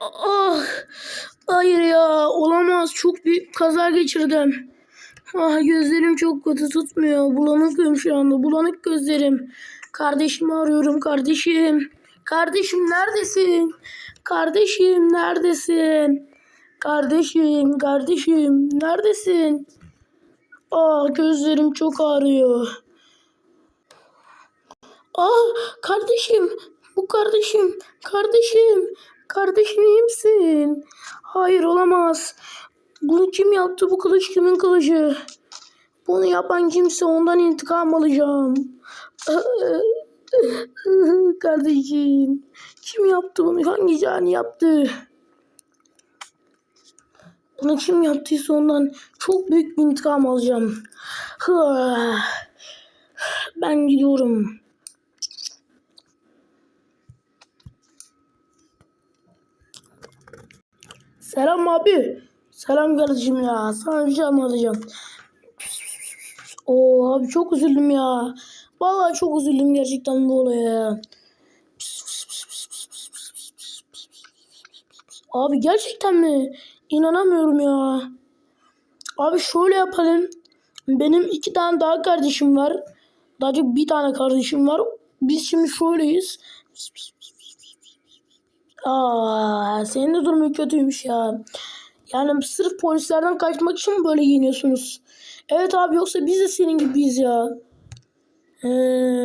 Ah, hayır ya olamaz çok büyük kaza geçirdim. Ah gözlerim çok kötü tutmuyor. Bulanıkım şu anda. Bulanık gözlerim. Kardeşimi arıyorum kardeşim. Kardeşim neredesin? Kardeşim neredesin? Kardeşim, kardeşim neredesin? Ah gözlerim çok ağrıyor. Ah kardeşim, bu kardeşim, kardeşim, kardeşim iyi? Hayır olamaz. Bunu kim yaptı? Bu kılıç kimin kılıcı? Bunu yapan kimse ondan intikam alacağım. Kardeşim, kim yaptı bunu? Hangi cani yaptı? Bunu kim yaptıysa ondan çok büyük bir intikam alacağım. Ben gidiyorum. Selam abi. Selam kardeşim ya. Sana bir şey anlatacağım. Oo abi çok üzüldüm ya. Vallahi çok üzüldüm gerçekten bu olaya ya. Abi gerçekten mi? İnanamıyorum ya. Abi şöyle yapalım. Benim iki tane daha kardeşim var. Daha çok bir tane kardeşim var. Biz şimdi şöyleyiz. Aa, senin de durumun kötüymüş ya. Yani sırf polislerden kaçmak için mi böyle giyiniyorsunuz? Evet abi yoksa biz de senin gibiyiz ya. Ee,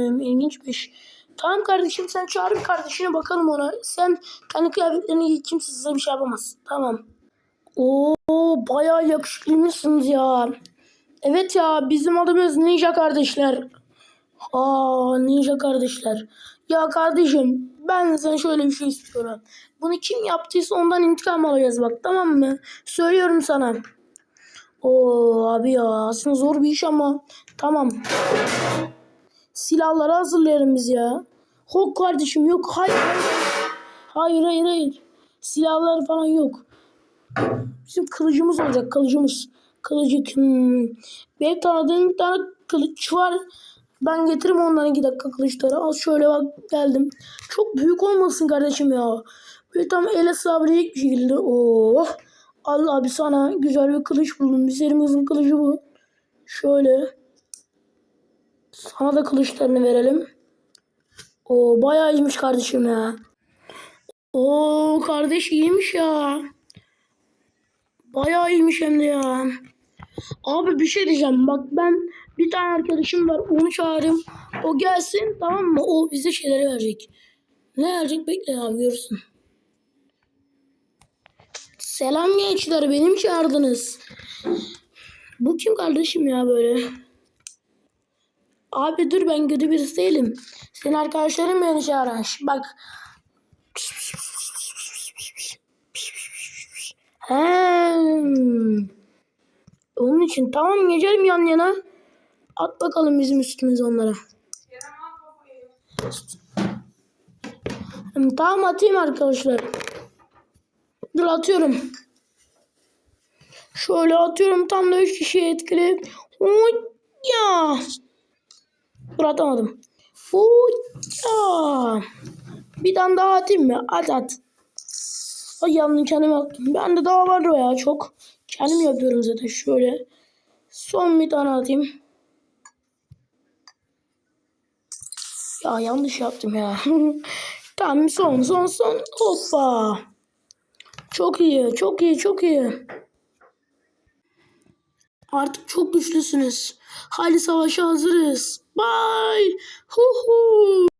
ilginçmiş. Tamam kardeşim sen çağır bir kardeşine bakalım ona. Sen kendi kıyafetlerini giy kimse size bir şey yapamaz. Tamam. Oo bayağı yakışıklıymışsınız ya. Evet ya bizim adımız Ninja kardeşler. Aa ninja kardeşler. Ya kardeşim ben sen şöyle bir şey istiyorum. Bunu kim yaptıysa ondan intikam alacağız bak tamam mı? Söylüyorum sana. Oo abi ya aslında zor bir iş ama tamam. Silahları hazırlayalım biz ya. Hok kardeşim yok hayır. Hayır hayır hayır. Silahlar falan yok. Bizim kılıcımız olacak kılıcımız. Kılıcık. Hmm. Benim tanıdığım bir tane kılıç var. Ben getiririm ondan iki dakika kılıçları. Az şöyle bak geldim. Çok büyük olmasın kardeşim ya. Böyle tam ele sığabilecek bir şekilde. Oh. Allah abi sana güzel bir kılıç buldum. Üzerimizin kılıcı bu. Şöyle. Sana da kılıçlarını verelim. O bayağı iyiymiş kardeşim ya. Oo kardeş iyiymiş ya. Bayağı iyiymiş hem de ya. Abi bir şey diyeceğim. Bak ben bir tane arkadaşım var. Onu çağırayım. O gelsin tamam mı? O bize şeyleri verecek. Ne verecek bekle abi görürsün. Selam gençler. Benim çağırdınız. Bu kim kardeşim ya böyle? Abi dur ben kötü birisi değilim. Senin arkadaşların beni çağırmış. Bak. He. Onun için tamam geçelim yan yana. At bakalım bizim üstümüze onlara. Tamam atayım arkadaşlar. Dur atıyorum. Şöyle atıyorum tam da 3 kişiye etkili. Ya. Dur atamadım. Ya. Bir tane daha atayım mı? At at. Ay yanlış kendim attım. Bende daha var o ya çok. Kendim yapıyorum zaten şöyle. Son bir tane atayım. Ya yanlış yaptım ya. tamam son son son. Hoppa. Çok iyi çok iyi çok iyi. Artık çok güçlüsünüz. Hadi savaşa hazırız. Bye. Hu hu.